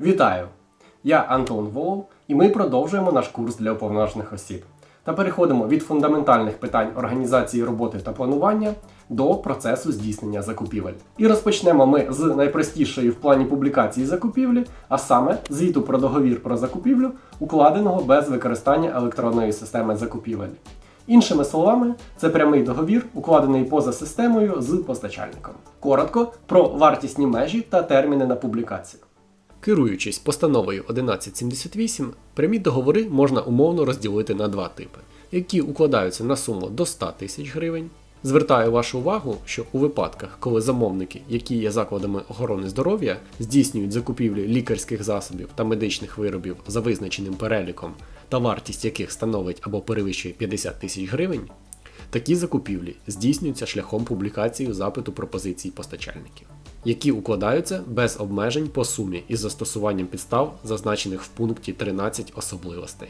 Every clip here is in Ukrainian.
Вітаю! Я Антон Волов, і ми продовжуємо наш курс для уповноважених осіб. Та переходимо від фундаментальних питань організації роботи та планування до процесу здійснення закупівель. І розпочнемо ми з найпростішої в плані публікації закупівлі, а саме звіту про договір про закупівлю, укладеного без використання електронної системи закупівель. Іншими словами, це прямий договір, укладений поза системою з постачальником. Коротко про вартісні межі та терміни на публікацію. Керуючись постановою 1178, прямі договори можна умовно розділити на два типи, які укладаються на суму до 100 тисяч гривень. Звертаю вашу увагу, що у випадках, коли замовники, які є закладами охорони здоров'я, здійснюють закупівлі лікарських засобів та медичних виробів за визначеним переліком, та вартість яких становить або перевищує 50 тисяч гривень, такі закупівлі здійснюються шляхом публікації запиту пропозицій постачальників, які укладаються без обмежень по сумі із застосуванням підстав, зазначених в пункті 13 особливостей.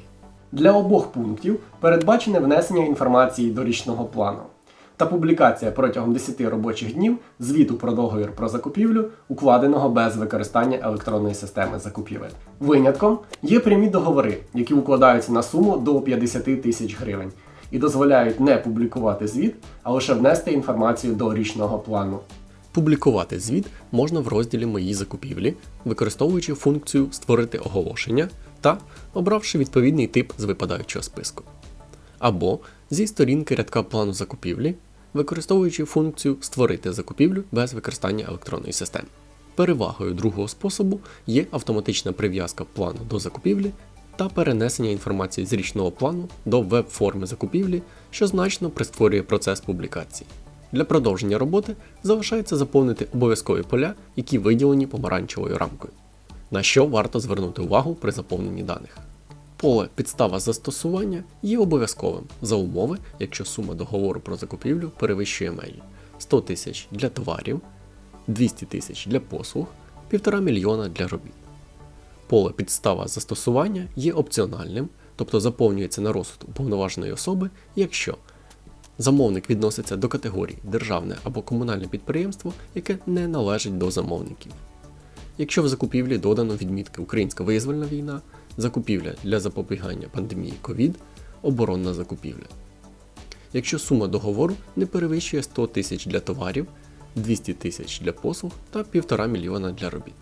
Для обох пунктів передбачене внесення інформації до річного плану та публікація протягом 10 робочих днів звіту про договір про закупівлю, укладеного без використання електронної системи закупівель. Винятком є прямі договори, які укладаються на суму до 50 тисяч гривень і дозволяють не публікувати звіт, а лише внести інформацію до річного плану. Публікувати звіт можна в розділі Мої закупівлі, використовуючи функцію Створити оголошення та обравши відповідний тип з випадаючого списку. Або зі сторінки рядка плану закупівлі, використовуючи функцію Створити закупівлю без використання електронної системи. Перевагою другого способу є автоматична прив'язка плану до закупівлі та перенесення інформації з річного плану до веб-форми закупівлі, що значно прискорює процес публікації. Для продовження роботи залишається заповнити обов'язкові поля, які виділені помаранчевою рамкою. На що варто звернути увагу при заповненні даних. Поле підстава застосування є обов'язковим за умови, якщо сума договору про закупівлю перевищує межі 100 тисяч для товарів, 200 тисяч для послуг, 1,5 мільйона для робіт. Поле підстава застосування є опціональним, тобто заповнюється на розсуд уповноваженої особи, якщо замовник відноситься до категорії державне або комунальне підприємство, яке не належить до замовників. Якщо в закупівлі додано відмітки Українська визвольна війна, закупівля для запобігання пандемії COVID, оборонна закупівля. Якщо сума договору не перевищує 100 тисяч для товарів, 200 тисяч для послуг та 1,5 мільйона для робіт.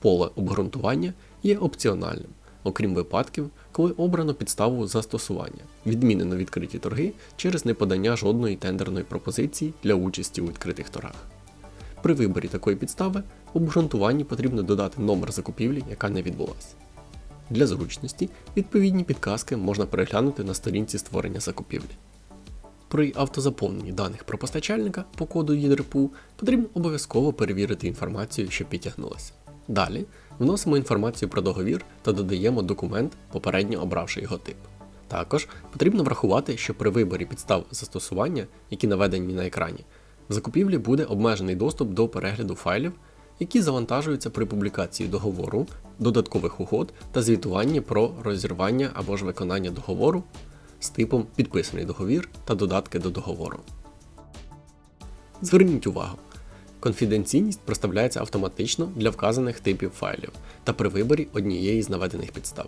Поле обґрунтування є опціональним, окрім випадків, коли обрано підставу застосування, відмінено відкриті торги через неподання жодної тендерної пропозиції для участі у відкритих торгах. При виборі такої підстави обґрунтуванні потрібно додати номер закупівлі, яка не відбулася. Для зручності відповідні підказки можна переглянути на сторінці створення закупівлі. При автозаповненні даних про постачальника по коду ЄДРПУ потрібно обов'язково перевірити інформацію, що підтягнулася. Далі вносимо інформацію про договір та додаємо документ, попередньо обравши його тип. Також потрібно врахувати, що при виборі підстав застосування, які наведені на екрані, в закупівлі буде обмежений доступ до перегляду файлів, які завантажуються при публікації договору, додаткових угод та звітуванні про розірвання або ж виконання договору з типом підписаний договір та додатки до договору. Зверніть увагу, конфіденційність проставляється автоматично для вказаних типів файлів та при виборі однієї з наведених підстав.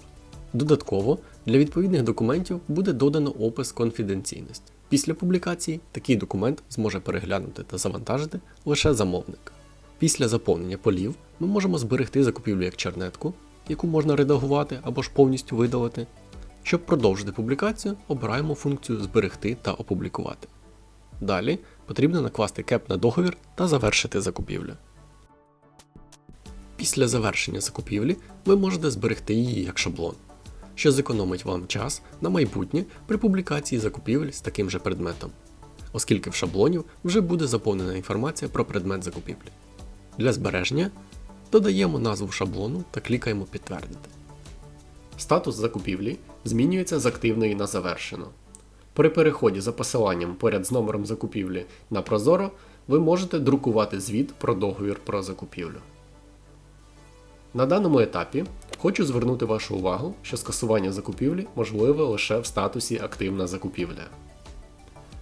Додатково для відповідних документів буде додано опис конфіденційності. Після публікації такий документ зможе переглянути та завантажити лише замовник. Після заповнення полів ми можемо зберегти закупівлю як чернетку, яку можна редагувати або ж повністю видалити. Щоб продовжити публікацію, обираємо функцію Зберегти та опублікувати. Далі потрібно накласти кеп на договір та завершити закупівлю. Після завершення закупівлі ви можете зберегти її як шаблон, що зекономить вам час на майбутнє при публікації закупівель з таким же предметом, оскільки в шаблоні вже буде заповнена інформація про предмет закупівлі. Для збереження додаємо назву шаблону та клікаємо Підтвердити. Статус закупівлі змінюється з активної на завершено. При переході за посиланням поряд з номером закупівлі на Прозоро ви можете друкувати звіт про договір про закупівлю. На даному етапі хочу звернути вашу увагу, що скасування закупівлі можливе лише в статусі Активна закупівля.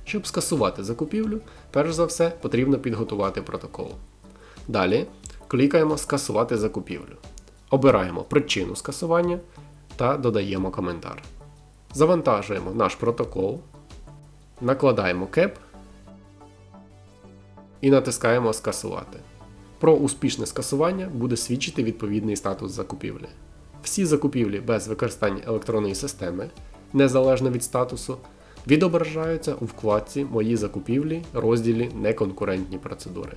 Щоб скасувати закупівлю, перш за все потрібно підготувати протокол. Далі клікаємо Скасувати закупівлю. Обираємо причину скасування та додаємо коментар. Завантажуємо наш протокол, накладаємо кеп і натискаємо Скасувати. Про успішне скасування буде свідчити відповідний статус закупівлі. Всі закупівлі без використання електронної системи, незалежно від статусу, відображаються у вкладці Мої закупівлі розділі Неконкурентні процедури.